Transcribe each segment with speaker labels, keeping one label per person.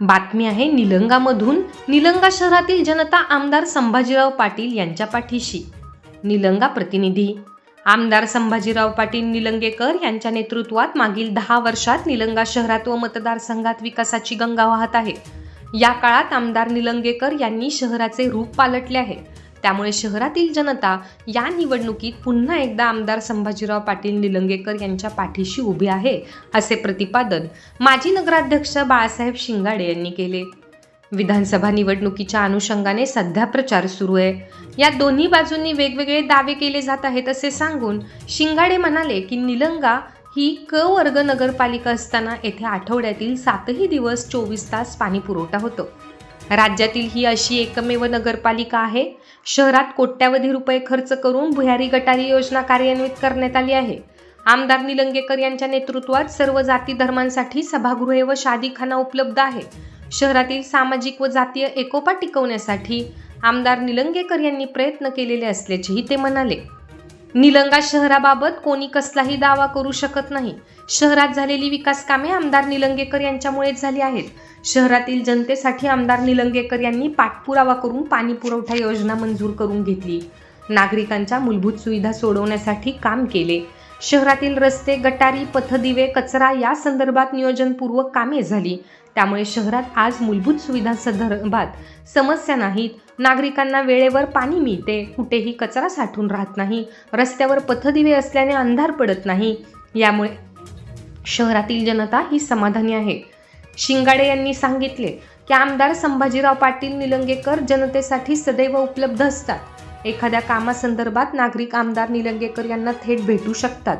Speaker 1: बातमी आहे निलंगामधून. निलंगा शहरातील जनता आमदार संभाजीराव पाटील यांच्या पाठीशी. निलंगा प्रतिनिधी. आमदार संभाजीराव पाटील निलंगेकर यांच्या नेतृत्वात मागील दहा वर्षात निलंगा शहरात व मतदारसंघात विकासाची गंगा वाहत आहे. या काळात आमदार निलंगेकर यांनी शहराचे रूप पालटले आहे. त्यामुळे शहरातील जनता या निवडणुकीत पुन्हा एकदा आमदार संभाजीराव पाटील निलंगेकर यांच्या पाठीशी उभी आहे असे प्रतिपादन माजी नगराध्यक्ष बाळासाहेब शिंगाडे यांनी केले. विधानसभा निवडणुकीच्या अनुषंगाने सध्या प्रचार सुरू आहे. या दोन्ही बाजूंनी वेगवेगळे दावे केले जात आहेत असे सांगून शिंगाडे म्हणाले की निलंगा ही क वर्ग नगरपालिका असताना येथे आठवड्यातील सातही दिवस चोवीस तास पाणी पुरवठा होतो. राज्यातील ही अशी एकमेव नगरपालिका आहे. शहरात कोट्यावधी रुपये खर्च करून भुयारी गटारी योजना कार्यान्वित करण्यात आली आहे. आमदार निलंगेकर यांच्या नेतृत्वात सर्व जाती धर्मांसाठी सभागृहे व शादीखाना उपलब्ध आहे. शहरातील सामाजिक व जातीय एकोपा टिकवण्यासाठी आमदार निलंगेकर यांनी प्रयत्न केलेले असल्याचेही ते म्हणाले. निलंगा शहराबाबत कोणी कसलाही दावा करू शकत नाही. शहरात झालेली विकास कामे आमदार निलंगेकर यांच्यामुळेच झाली आहेत. शहरातील जनतेसाठी आमदार निलंगेकर यांनी पाठपुरावा करून पाणी पुरवठा योजना मंजूर करून घेतली. नागरिकांच्या मूलभूत सुविधा सोडवण्यासाठी काम केले. शहरातील रस्ते गटारी पथदिवे कचरा या संदर्भात नियोजनपूर्वक कामे झाली. त्यामुळे शहरात आज मूलभूत सुविधा संदर्भात समस्या नाहीत. नागरिकांना वेळेवर पाणी मिळते. कुठेही कचरा साठून राहत नाही. रस्त्यावर पथदिवे असल्याने अंधार पडत नाही. यामुळे शहरातील जनता ही समाधानी आहे. शिंगाडे यांनी सांगितले की आमदार संभाजीराव पाटील निलंगेकर जनतेसाठी सदैव उपलब्ध असतात. एखाद्या कामासंदर्भात नागरिक आमदार निलंगेकर यांना थेट भेटू शकतात.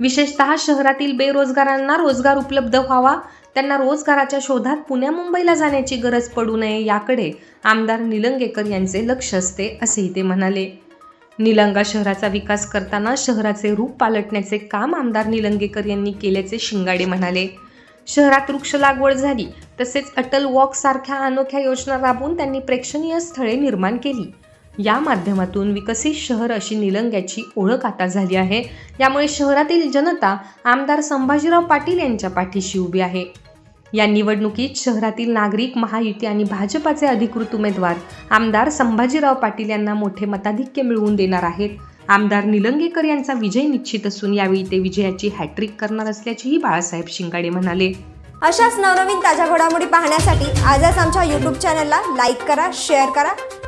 Speaker 1: विशेषतः शहरातील बेरोजगारांना रोजगार उपलब्ध व्हावा त्यांना रोजगाराच्या शोधात पुण्या मुंबईला जाण्याची गरज पडू नये याकडे आमदार निलंगेकर यांचे लक्ष असते असेही ते म्हणाले. निलंगा शहराचा विकास करताना शहराचे रूप पालटण्याचे काम आमदार निलंगेकर यांनी केल्याचे शिंगाडे म्हणाले. शहरात वृक्ष लागवड झाली तसेच अटल वॉक सारख्या अनोख्या योजना राबवून त्यांनी प्रेक्षणीय स्थळे निर्माण केली. या माध्यमातून विकसित शहर अशी निलंग्याची ओळख आता झाली आहे. यामुळे शहरातील जनता आमदार संभाजीराव पाटील यांच्या पाठीशी उभी आहे. या निवडणुकीत शहरातील नागरिक महायुती आणि भाजपाचे अधिकृत उमेदवार आमदार संभाजीराव पाटील यांना मोठे मताधिक्य मिळवून देणार आहेत. आमदार निलंगेकर यांचा विजय निश्चित असून यावेळी ते विजयाची हॅट्रिक करणार असल्याचेही बाळासाहेब शिंगाडे म्हणाले.
Speaker 2: अशाच नवनवीन ताज्या घडामोडी पाहण्यासाठी आजच आमच्या यूट्यूब चॅनलला लाईक करा शेअर करा.